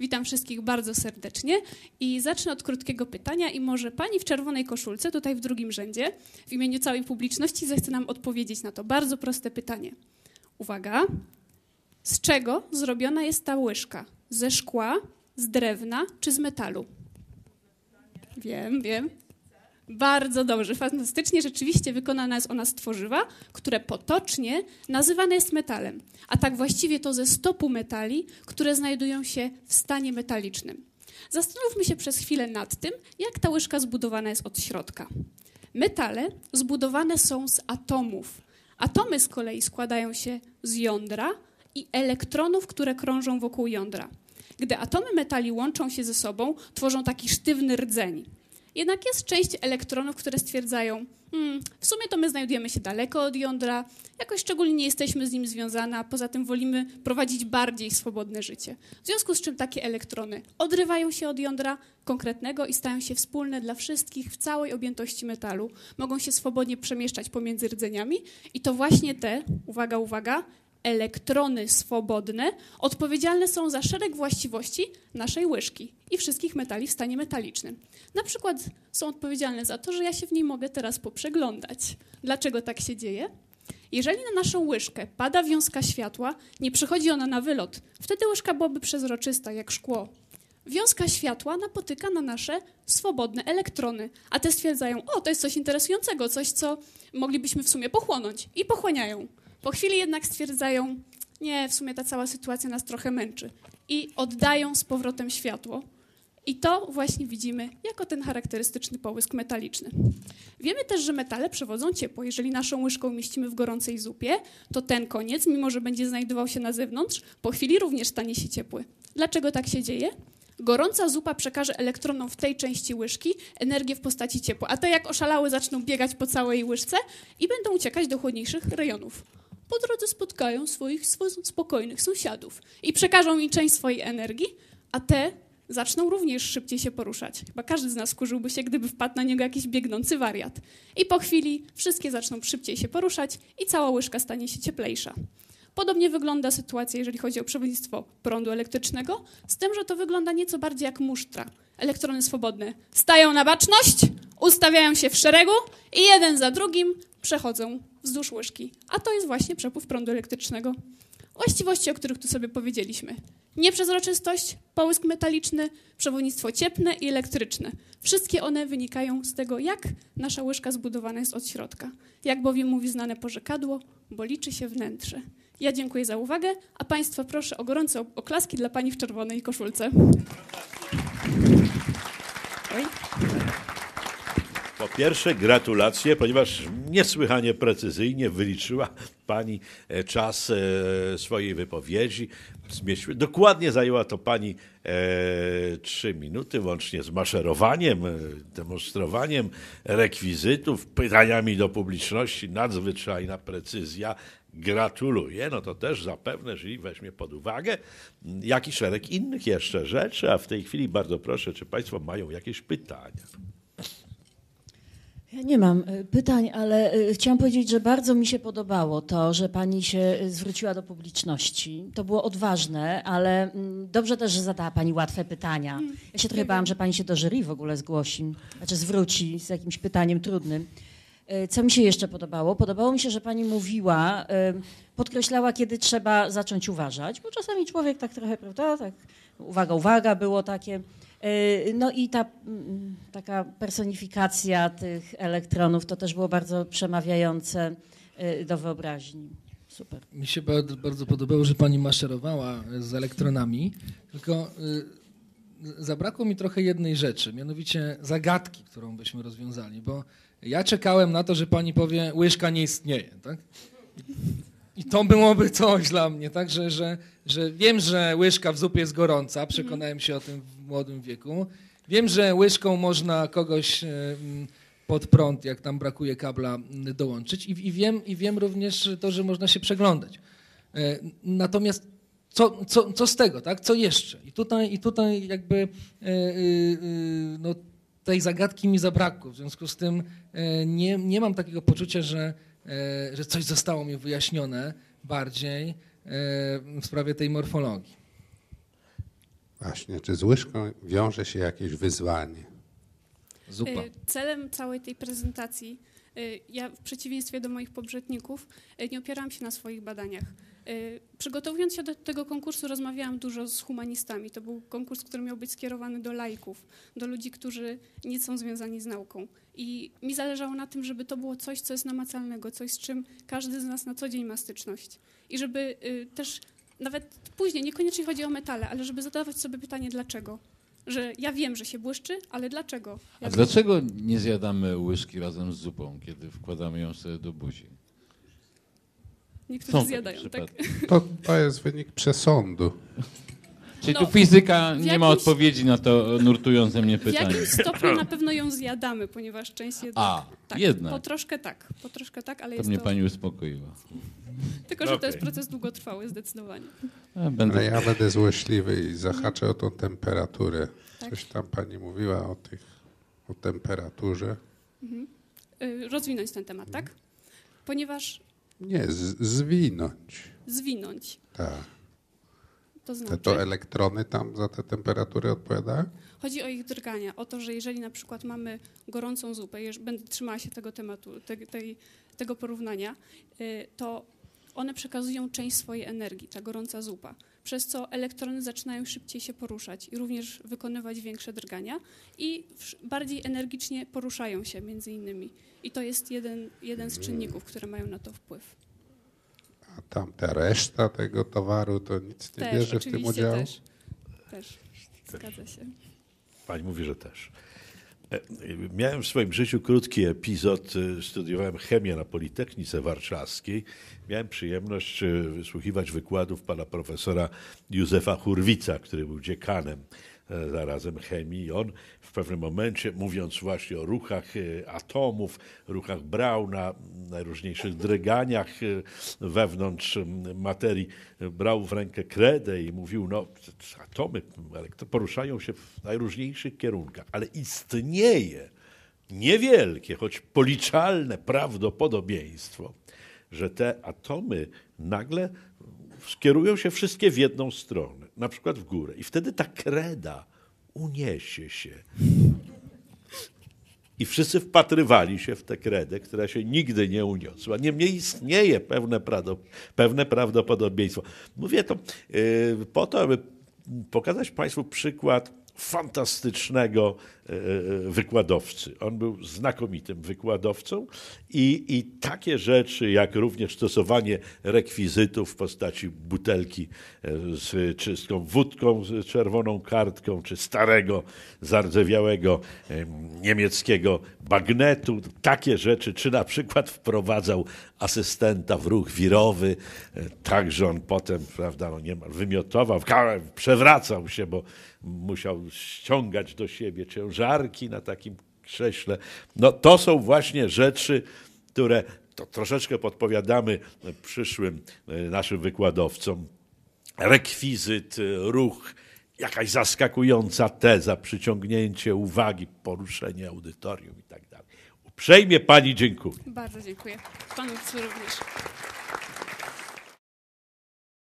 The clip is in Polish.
Witam wszystkich bardzo serdecznie i zacznę od krótkiego pytania i może pani w czerwonej koszulce, tutaj w drugim rzędzie, w imieniu całej publiczności zechce nam odpowiedzieć na to bardzo proste pytanie. Uwaga. Z czego zrobiona jest ta łyżka? Ze szkła, z drewna czy z metalu? Wiem, wiem. Bardzo dobrze, fantastycznie. Rzeczywiście wykonana jest ona z tworzywa, które potocznie nazywane jest metalem, a tak właściwie to ze stopu metali, które znajdują się w stanie metalicznym. Zastanówmy się przez chwilę nad tym, jak ta łyżka zbudowana jest od środka. Metale zbudowane są z atomów. Atomy z kolei składają się z jądra i elektronów, które krążą wokół jądra. Gdy atomy metali łączą się ze sobą, tworzą taki sztywny rdzeń. Jednak jest część elektronów, które stwierdzają, hmm, w sumie to my znajdujemy się daleko od jądra, jakoś szczególnie nie jesteśmy z nim związane, a poza tym wolimy prowadzić bardziej swobodne życie. W związku z czym takie elektrony odrywają się od jądra konkretnego i stają się wspólne dla wszystkich w całej objętości metalu. Mogą się swobodnie przemieszczać pomiędzy rdzeniami i to właśnie te, uwaga, uwaga, elektrony swobodne odpowiedzialne są za szereg właściwości naszej łyżki i wszystkich metali w stanie metalicznym. Na przykład są odpowiedzialne za to, że ja się w niej mogę teraz poprzeglądać. Dlaczego tak się dzieje? Jeżeli na naszą łyżkę pada wiązka światła, nie przychodzi ona na wylot. Wtedy łyżka byłaby przezroczysta, jak szkło. Wiązka światła napotyka na nasze swobodne elektrony, a te stwierdzają, o, to jest coś interesującego, coś, co moglibyśmy w sumie pochłonąć. I pochłaniają. Po chwili jednak stwierdzają, nie, w sumie ta cała sytuacja nas trochę męczy. I oddają z powrotem światło. I to właśnie widzimy jako ten charakterystyczny połysk metaliczny. Wiemy też, że metale przewodzą ciepło. Jeżeli naszą łyżką umieścimy w gorącej zupie, to ten koniec, mimo że będzie znajdował się na zewnątrz, po chwili również stanie się ciepły. Dlaczego tak się dzieje? Gorąca zupa przekaże elektronom w tej części łyżki energię w postaci ciepła, a te jak oszalałe zaczną biegać po całej łyżce i będą uciekać do chłodniejszych rejonów po drodze spotkają swoich spokojnych sąsiadów i przekażą im część swojej energii, a te zaczną również szybciej się poruszać. Chyba każdy z nas skurzyłby się, gdyby wpadł na niego jakiś biegnący wariat. I po chwili wszystkie zaczną szybciej się poruszać i cała łyżka stanie się cieplejsza. Podobnie wygląda sytuacja, jeżeli chodzi o przewodnictwo prądu elektrycznego, z tym, że to wygląda nieco bardziej jak musztra. Elektrony swobodne stają na baczność, ustawiają się w szeregu i jeden za drugim przechodzą wzdłuż łyżki. A to jest właśnie przepływ prądu elektrycznego. Właściwości, o których tu sobie powiedzieliśmy. Nieprzezroczystość, połysk metaliczny, przewodnictwo cieplne i elektryczne. Wszystkie one wynikają z tego, jak nasza łyżka zbudowana jest od środka. Jak bowiem mówi znane porzekadło, bo liczy się wnętrze. Ja dziękuję za uwagę, a Państwa proszę o gorące oklaski dla Pani w czerwonej koszulce. Po pierwsze gratulacje, ponieważ niesłychanie precyzyjnie wyliczyła Pani e, czas e, swojej wypowiedzi. Dokładnie zajęła to Pani e, trzy minuty, łącznie z maszerowaniem, demonstrowaniem rekwizytów, pytaniami do publiczności, nadzwyczajna precyzja. Gratuluję, no to też zapewne, jeżeli weźmie pod uwagę, jak i szereg innych jeszcze rzeczy, a w tej chwili bardzo proszę, czy Państwo mają jakieś pytania? Ja nie mam e, pytań, ale e, chciałam powiedzieć, że bardzo mi się podobało to, że pani się e, zwróciła do publiczności. To było odważne, ale mm, dobrze też, że zadała pani łatwe pytania. Ja się trochę bałam, że pani się do jury w ogóle zgłosi, znaczy zwróci z jakimś pytaniem trudnym. Co mi się jeszcze podobało? Podobało mi się, że pani mówiła, podkreślała, kiedy trzeba zacząć uważać, bo czasami człowiek tak trochę, prawda, tak, uwaga, uwaga, było takie. E, no i ta mm, taka personifikacja tych elektronów to też było bardzo przemawiające e, do wyobraźni. Super. Mi się bardzo, bardzo podobało, że pani maszerowała z elektronami, tylko y, zabrakło mi trochę jednej rzeczy, mianowicie zagadki, którą byśmy rozwiązali, bo ja czekałem na to, że pani powie, łyżka nie istnieje, tak? I to byłoby coś dla mnie, tak, że, że, wiem, że łyżka w zupie jest gorąca, przekonałem się o tym w młodym wieku. Wiem, że łyżką można kogoś e, pod prąd, jak tam brakuje kabla, dołączyć. I, i, wiem, I wiem również to, że można się przeglądać. E, natomiast co, co, co z tego, tak? Co jeszcze? I tutaj, i tutaj jakby e, no, tej zagadki mi zabrakło. W związku z tym nie, nie mam takiego poczucia, że E, że coś zostało mi wyjaśnione bardziej e, w sprawie tej morfologii. Właśnie, czy z łyżką wiąże się jakieś wyzwanie? Zupa. Y, Celem całej tej prezentacji, ja w przeciwieństwie do moich poprzedników, y, nie opieram się na swoich badaniach. Y, Przygotowując się do tego konkursu, rozmawiałam dużo z humanistami. To był konkurs, który miał być skierowany do laików, do ludzi, którzy nie są związani z nauką. I mi zależało na tym, żeby to było coś, co jest namacalnego, coś, z czym każdy z nas na co dzień ma styczność. I żeby y, też nawet później, niekoniecznie chodzi o metale, ale żeby zadawać sobie pytanie, dlaczego. Że ja wiem, że się błyszczy, ale dlaczego? A Ja dlaczego nie zjadamy łyżki razem z zupą, kiedy wkładamy ją sobie do buzi? Niektórzy Są zjadają, tak? To, to jest wynik przesądu. Czyli No, tu fizyka nie ma jakimś- odpowiedzi na to nurtujące mnie W pytanie. jakimś stopniu na pewno ją zjadamy, ponieważ część jednak... A, tak, jednak. Po troszkę tak, po troszkę tak, ale To jest mnie to... pani uspokoiła. Tylko, że to Okej. jest proces długotrwały zdecydowanie. A, Będę... Ale ja będę złośliwy i zahaczę o tą temperaturę. Tak. Coś tam pani mówiła o tych, o temperaturze. Y, Rozwinąć ten temat, tak? Ponieważ Nie, z, zwinąć. zwinąć, Tak. To Te znaczy... to elektrony tam za te temperatury odpowiadają? Chodzi o ich drgania, o to, że jeżeli na przykład mamy gorącą zupę, będę trzymała się tego tematu, te, tej, tego porównania, y, to one przekazują część swojej energii, ta gorąca zupa, przez co elektrony zaczynają szybciej się poruszać i również wykonywać większe drgania i bardziej energicznie poruszają się między innymi. I to jest jeden, jeden z czynników, które mają na to wpływ. A tam ta reszta tego towaru to nic nie też, bierze w tym udziału? też. Też, zgadza się. Pani mówi, że też. E, Miałem w swoim życiu krótki epizod. e, Studiowałem chemię na Politechnice Warszawskiej. Miałem przyjemność e, wysłuchiwać wykładów pana profesora Józefa Hurwica, który był dziekanem zarazem chemii. I on w pewnym momencie, mówiąc właśnie o ruchach atomów, ruchach Brauna, najróżniejszych drganiach e, wewnątrz materii, brał w rękę kredę i mówił, no atomy poruszają się w najróżniejszych kierunkach, ale istnieje niewielkie, choć policzalne prawdopodobieństwo, że te atomy nagle skierują się wszystkie w jedną stronę, na przykład w górę. I wtedy ta kreda uniesie się. I wszyscy wpatrywali się w tę kredę, która się nigdy nie uniosła. Niemniej istnieje pewne, pewne prawdopodobieństwo. Mówię to yy, po to, aby pokazać Państwu przykład fantastycznego wykładowcy. On był znakomitym wykładowcą i, i takie rzeczy, jak również stosowanie rekwizytów w postaci butelki e, z czystą wódką, z czerwoną kartką, czy starego, zardzewiałego em, niemieckiego bagnetu, takie rzeczy, czy na przykład wprowadzał asystenta w ruch wirowy, e, tak, że on potem, prawda, no niemal wymiotował, przewracał się, bo musiał ściągać do siebie ciężarki na takim krześle. No to są właśnie rzeczy, które to troszeczkę podpowiadamy przyszłym e, naszym wykładowcom. Rekwizyt, e, ruch, jakaś zaskakująca teza, przyciągnięcie uwagi, poruszenie audytorium i tak dalej. Uprzejmie Pani dziękuję. Bardzo dziękuję. Panu również.